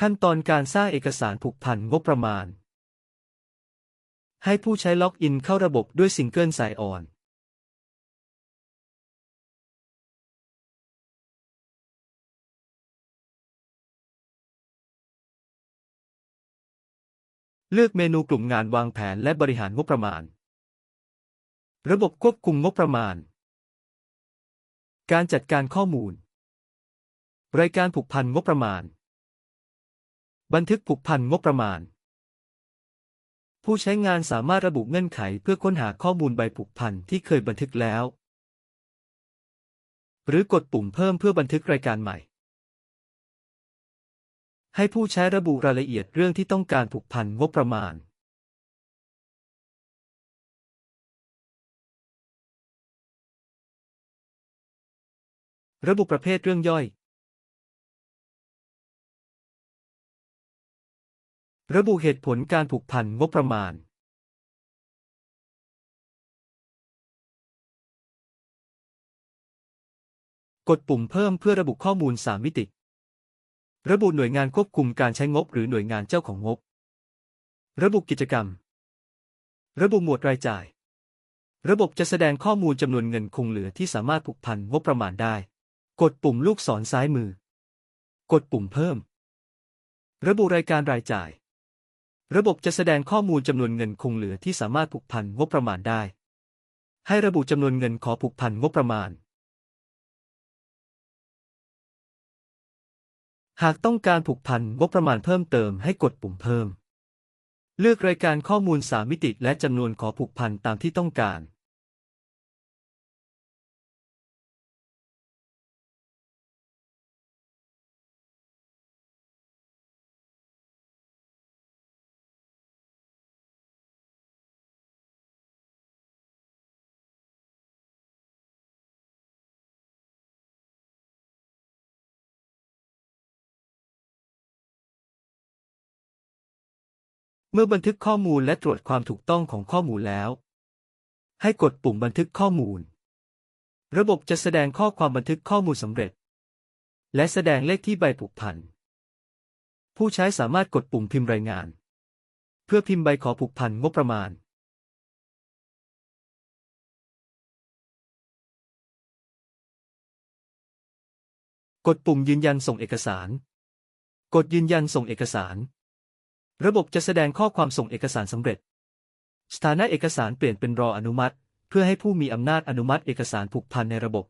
ขั้นตอนการสร้างเอกสารผูกพันงบประมาณ ให้ผู้ใช้ล็อกอินเข้าระบบด้วยซิงเกิลไซออนเลือกเมนูกลุ่มงานวางแผนและบริหารงบประมาณ ระบบควบคุมงบประมาณ การจัดการข้อมูล รายการผูกพันงบประมาณ บันทึกผูกพันงบประมาณ ผู้ใช้งานสามารถระบุเงื่อนไขเพื่อค้นหาข้อมูลใบผูกพันที่เคยบันทึกแล้ว หรือกดปุ่มเพิ่มเพื่อบันทึกรายการใหม่ ให้ผู้ใช้ระบุรายละเอียดเรื่องที่ต้องการผูกพันงบประมาณระบุประเภทเรื่องย่อย ระบุเหตุผลการผูกพันงบประมาณกดปุ่มเพิ่มเพื่อระบุข้อมูล 3 มิติ ระบุหน่วยงานควบคุมการใช้งบหรือหน่วยงานเจ้าของงบ ระบุกิจกรรม ระบุหมวดรายจ่าย ระบบจะแสดงข้อมูลจำนวนเงินคงเหลือที่สามารถผูกพันงบประมาณได้ กดปุ่มลูกศรซ้ายมือ กดปุ่มเพิ่ม ระบุรายการรายจ่าย ระบบจะแสดงข้อมูลจำนวนเงินคงเหลือที่สามารถผูกพันงบประมาณได้ ให้ระบุจำนวนเงินขอผูกพันงบประมาณ หากต้องการผูกพันงบประมาณเพิ่มเติมให้กดปุ่มเพิ่ม เลือกรายการข้อมูล 3 มิติและจำนวนขอผูกพันตามที่ต้องการ เมื่อบันทึกข้อมูลและตรวจความถูกต้องของข้อมูลแล้ว ให้กดปุ่มบันทึกข้อมูล ระบบจะแสดงข้อความบันทึกข้อมูลสำเร็จ และแสดงเลขที่ใบผูกพัน ผู้ใช้สามารถกดปุ่มพิมพ์รายงาน เพื่อพิมพ์ใบขอผูกพันงบประมาณ กดปุ่มยืนยันส่งเอกสาร กดยืนยันส่งเอกสาร ระบบจะแสดงข้อความส่งเอกสารสำเร็จ สถานะเอกสารเปลี่ยนเป็นรออนุมัติ เพื่อให้ผู้มีอำนาจอนุมัติเอกสารผูกพันในระบบ